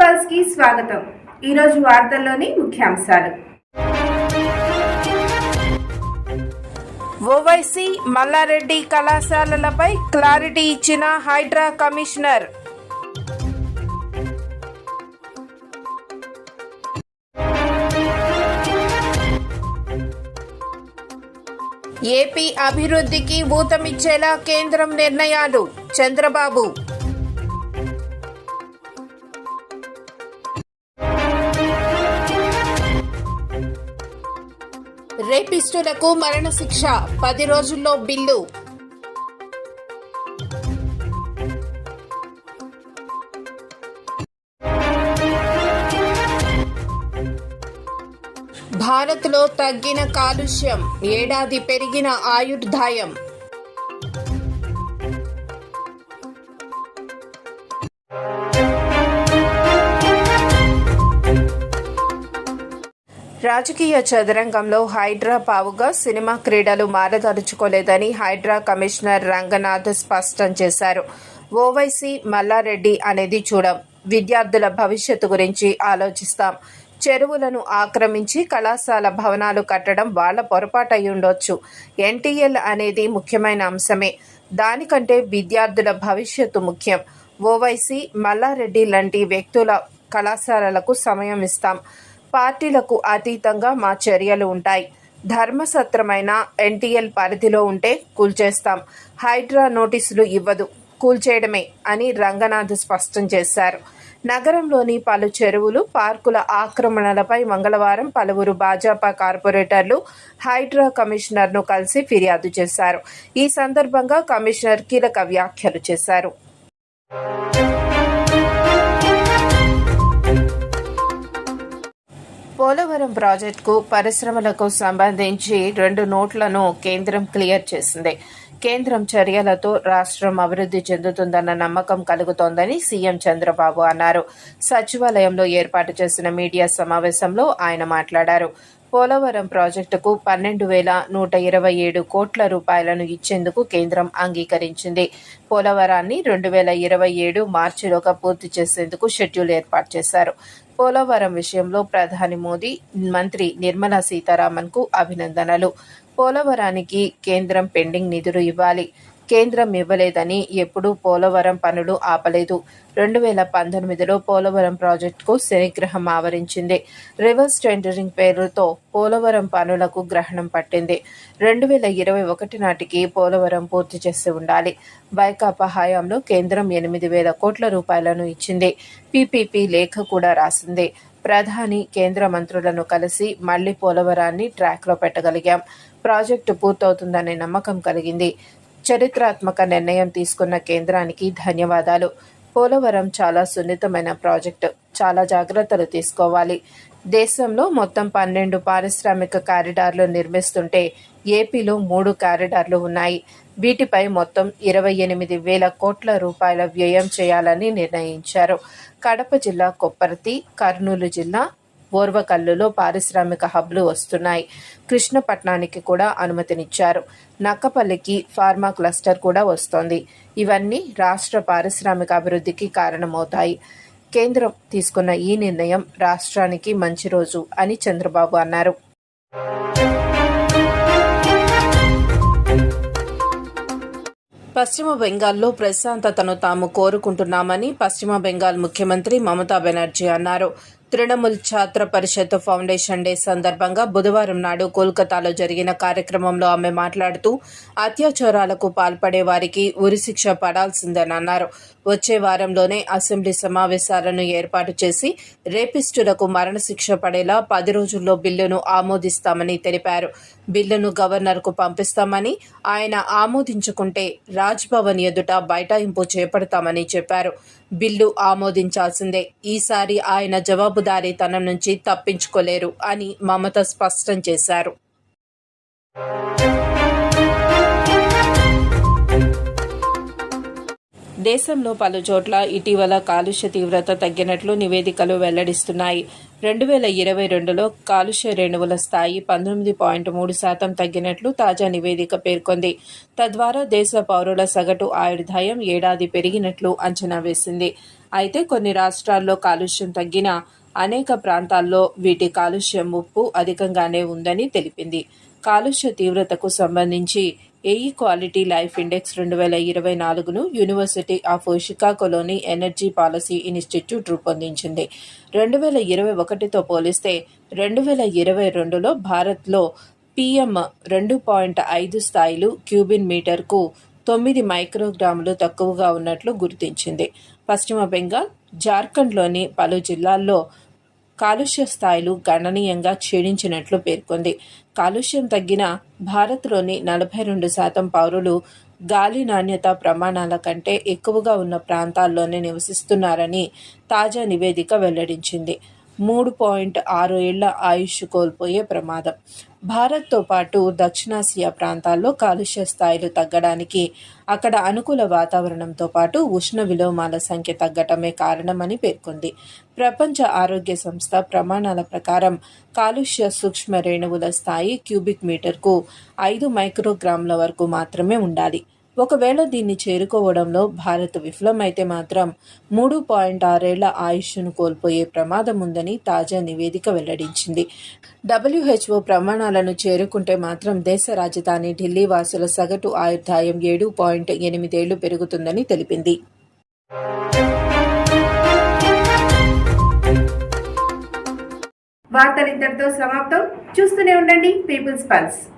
పల్స్కి స్వాగతం. ఈరోజు వార్తల్లోని ముఖ్యాంశాలు. ఓవైసీ మల్లారెడ్డి కళాశాలలపై క్లారిటీ ఇచ్చిన హైడ్రా కమిషనర్. ఏపీ అభివృద్ధికి ఊతమిచ్చేలా కేంద్రం నిర్ణయాలు. చంద్రబాబు రేపిస్టులకు మరణశిక్ష పది రోజుల్లో బిల్లు. భారత్లో తగ్గిన కాలుష్యం ఏడాది పెరిగిన ఆయుర్దాయం రాజకీయ చదరంగంలో హైడ్రా పావుగా సినిమా క్రీడలు మారదలుచుకోలేదని హైడ్రా కమిషనర్ రంగనాథ్ స్పష్టం చేశారు. ఓవైసీ మల్లారెడ్డి అనేది చూడం. విద్యార్థుల భవిష్యత్తు గురించి ఆలోచిస్తాం. చెరువులను ఆక్రమించి కళాశాల భవనాలు కట్టడం వాళ్ళ పొరపాటు ఉండొచ్చు ఎన్టీఎల్ అనేది ముఖ్యమైన అంశమే. దానికంటే విద్యార్థుల భవిష్యత్తు ముఖ్యం. ఓవైసీ మల్లారెడ్డి లాంటి వ్యక్తుల కళాశాలలకు సమయం ఇస్తాం. పార్టీలకు అతీతంగా మా చర్యలు ఉంటాయి. ధర్మసత్రమైన ఎన్టీఎల్ పరిధిలో ఉంటే కూల్చేస్తాం. హైడ్రా నోటీసులు ఇవ్వదు. కూల్చేయడమే అని రంగనాథ్ స్పష్టం చేశారు. నగరంలోని పలు చెరువులు పార్కుల ఆక్రమణలపై మంగళవారం పలువురు భాజపా కార్పొరేటర్లు హైడ్రా కమిషనర్ను కలిసి ఫిర్యాదు చేశారు. ఈ సందర్భంగా కమిషనర్ కీలక వ్యాఖ్యలు చేశారు. పోలవరం ప్రాజెక్టుకు పరిశ్రమలకు సంబంధించి రెండు నోట్లను కేంద్రం క్లియర్ చేసింది. కేంద్రం చర్యలతో రాష్ట్రం అభివృద్ధి చెందుతుందన్న నమ్మకం కలుగుతోందని సీఎం చంద్రబాబు అన్నారు. సచివాలయంలో ఏర్పాటు చేసిన మీడియా సమావేశంలో ఆయన మాట్లాడారు. పోలవరం ప్రాజెక్టుకు పన్నెండు వేల నూట ఇరవై ఏడు కోట్ల రూపాయలను ఇచ్చేందుకు కేంద్రం అంగీకరించింది. పోలవరాన్ని రెండు వేల ఇరవై ఏడు మార్చిలోగా పూర్తి చేసేందుకు షెడ్యూల్ ఏర్పాటు చేశారు. పోలవరం విషయంలో ప్రధాని మోదీ మంత్రి నిర్మలా సీతారామన్కు అభినందనలు. పోలవరానికి కేంద్రం పెండింగ్ నిధులు ఇవ్వాలి. కేంద్రం ఇవ్వలేదని ఎప్పుడూ పోలవరం పనులు ఆపలేదు. రెండు వేల పంతొమ్మిదిలో పోలవరం ప్రాజెక్టుకు శనిగ్రహం ఆవరించింది. రివర్స్ టెండరింగ్ పేరుతో పోలవరం పనులకు గ్రహణం పట్టింది. రెండు వేల ఇరవై ఒకటి నాటికి పోలవరం పూర్తి చేసి ఉండాలి. వైకాపా హయాంలో కేంద్రం ఎనిమిది వేల కోట్ల రూపాయలను ఇచ్చింది. పీపీపీ లేఖ కూడా రాసింది. ప్రధాని కేంద్ర మంత్రులను కలిసి మళ్ళీ పోలవరాన్ని ట్రాక్లో పెట్టగలిగాం. ప్రాజెక్టు పూర్తవుతుందనే నమ్మకం కలిగింది. చరిత్రాత్మక నిర్ణయం తీసుకున్న కేంద్రానికి ధన్యవాదాలు. పోలవరం చాలా సున్నితమైన ప్రాజెక్టు. చాలా జాగ్రత్తలు తీసుకోవాలి. దేశంలో మొత్తం పన్నెండు పారిశ్రామిక కారిడార్లు నిర్మిస్తుంటే ఏపీలో మూడు కారిడార్లు ఉన్నాయి. వీటిపై మొత్తం ఇరవై ఎనిమిది వేల కోట్ల రూపాయల వ్యయం చేయాలని నిర్ణయించారు. కడప జిల్లా కొప్పర్తి కర్నూలు జిల్లా ఓర్వకల్లులో పారిశ్రామిక హబ్లు వస్తున్నాయి. కృష్ణపట్నానికి కూడా అనుమతినిచ్చారు. నక్కపల్లికి ఫార్మా క్లస్టర్ కూడా వస్తోంది. ఇవన్నీ రాష్ట్ర పారిశ్రామిక అభివృద్ధికి కారణమవుతాయి. కేంద్రం తీసుకున్న ఈ నిర్ణయం రాష్ట్రానికి మంచి రోజు అని చంద్రబాబు అన్నారు. పశ్చిమ బెంగాల్లో ప్రశాంతతను తాము కోరుకుంటున్నామని పశ్చిమ బెంగాల్ ముఖ్యమంత్రి మమతా బెనర్జీ అన్నారు. తృణమూల్ ఛాత్ర పరిషత్ ఫౌండేషన్ డే సందర్భంగా బుధవారం నాడు కోల్కతాలో జరిగిన కార్యక్రమంలో ఆమె మాట్లాడుతూ అత్యాచారాలకు పాల్పడే వారికి ఉరిశిక్ష పడాల్సిందని అన్నారు. వచ్చే వారంలోనే అసెంబ్లీ సమావేశాలను ఏర్పాటు చేసి రేపిస్టులకు మరణశిక్ష పడేలా పది రోజుల్లో బిల్లును ఆమోదిస్తామని తెలిపారు. బిల్లును గవర్నర్కు పంపిస్తామని ఆయన ఆమోదించుకుంటే రాజ్భవన్ ఎదుట బైఠాయింపు చేపడతామని చెప్పారు. బిల్లు ఆమోదించాల్సిందే. ఈసారి ఆయన జవాబుదారీతనం నుంచి తప్పించుకోలేరు అని మమత స్పష్టం చేశారు. దేశంలో పలు చోట్ల ఇటీవల కాలుష్య తీవ్రత తగ్గినట్లు నివేదికలు వెల్లడిస్తున్నాయి. రెండు వేల ఇరవై రెండులో కాలుష్య రేణువుల స్థాయి పంతొమ్మిది పాయింట్ మూడు శాతం తగ్గినట్లు తాజా నివేదిక పేర్కొంది. తద్వారా దేశ పౌరుల సగటు ఆయుర్దాయం ఏడాది పెరిగినట్లు అంచనా వేసింది. అయితే కొన్ని రాష్ట్రాల్లో కాలుష్యం తగ్గినా అనేక ప్రాంతాల్లో వీటి కాలుష్యం ముప్పు అధికంగానే ఉందని తెలిపింది. కాలుష్య తీవ్రతకు సంబంధించి ఏఈ క్వాలిటీ లైఫ్ ఇండెక్స్ రెండు వేల ఇరవై నాలుగును యూనివర్సిటీ ఆఫ్ షికాగోలోని ఎనర్జీ పాలసీ ఇన్స్టిట్యూట్ రూపొందించింది. రెండు వేల ఇరవై ఒకటితో పోలిస్తే రెండు వేల ఇరవై రెండులో భారత్లో పిఎం రెండు పాయింట్ ఐదు స్థాయిలు క్యూబిన్ మీటర్కు తొమ్మిది మైక్రోగ్రాములు తక్కువగా ఉన్నట్లు గుర్తించింది. పశ్చిమ బెంగాల్ జార్ఖండ్లోని పలు జిల్లాల్లో కాలుష్య స్థాయిలు గణనీయంగా క్షీణించినట్లు పేర్కొంది. కాలుష్యం తగ్గిన భారత్లోని నలభై రెండు శాతం పౌరులు గాలి నాణ్యత ప్రమాణాల కంటే ఎక్కువగా ఉన్న ప్రాంతాల్లోనే నివసిస్తున్నారని తాజా నివేదిక వెల్లడించింది. మూడు పాయింట్ ఆరు ఏళ్ళ ఆయుష్ కోల్పోయే ప్రమాదం. భారత్తో పాటు దక్షిణాసియా ప్రాంతాల్లో కాలుష్య స్థాయిలు తగ్గడానికి అక్కడ అనుకూల వాతావరణంతో పాటు ఉష్ణ విలోమాల సంఖ్య తగ్గటమే కారణమని పేర్కొంది. ప్రపంచ ఆరోగ్య సంస్థ ప్రమాణాల ప్రకారం కాలుష్య సూక్ష్మ రేణువుల స్థాయి క్యూబిక్ మీటర్కు ఐదు మైక్రోగ్రాముల వరకు మాత్రమే ఉండాలి. ఒకవేళ దీన్ని చేరుకోవడంలో భారత్ విఫలమైతే మాత్రం మూడు పాయింట్ ఆరేళ్ళ ఆయుష్ను కోల్పోయే ప్రమాదం ఉందని తాజా నివేదిక వెల్లడించింది. డబ్ల్యూహెచ్ఓ ప్రమాణాలను చేరుకుంటే మాత్రం దేశ రాజధాని ఢిల్లీ వాసుల సగటు ఆయుర్దాయం ఏడు పాయింట్ ఎనిమిదేళ్ళు పెరుగుతుందని తెలిపింది. వార్తలు ఇంతటితో సమాప్తం. చూస్తూనే ఉండండి. People's pulse.